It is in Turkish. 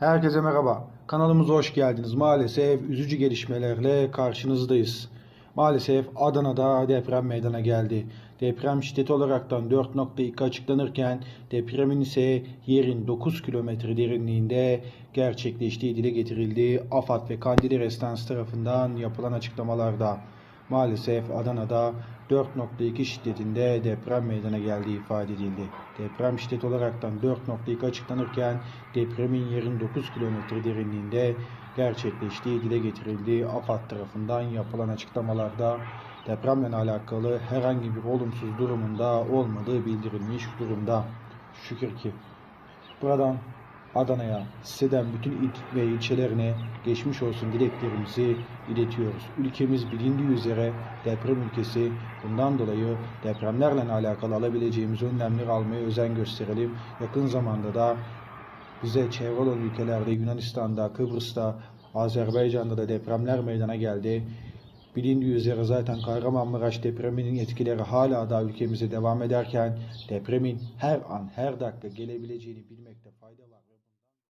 Herkese merhaba. Kanalımıza hoş geldiniz. Maalesef üzücü gelişmelerle karşınızdayız. Maalesef Adana'da deprem meydana geldi. Deprem şiddeti olaraktan 4.2 açıklanırken depremin ise yerin 9 kilometre derinliğinde gerçekleştiği dile getirildi. AFAD ve Kandili Restans tarafından yapılan açıklamalarda. Maalesef Adana'da 4.2 şiddetinde deprem meydana geldiği ifade edildi. Deprem şiddeti olaraktan 4.2 açıklanırken depremin yerin 9 kilometre derinliğinde gerçekleştiği dile getirildi. AFAD tarafından yapılan açıklamalarda depremle alakalı herhangi bir olumsuz durumunda olmadığı bildirilmiş durumda. Şükür ki Buradan Adana'ya, Seden bütün il ve ilçelerine geçmiş olsun dileklerimizi iletiyoruz. Ülkemiz bilindiği üzere deprem ülkesi. Bundan dolayı depremlerle alakalı alabileceğimiz önlemleri almaya özen gösterelim. Yakın zamanda da bize çevre olan ülkelerde Yunanistan'da, Kıbrıs'ta, Azerbaycan'da da depremler meydana geldi. Bilindiği üzere zaten Kahramanmaraş depreminin etkileri hala da ülkemize devam ederken depremin her an her dakika gelebileceğini bilmek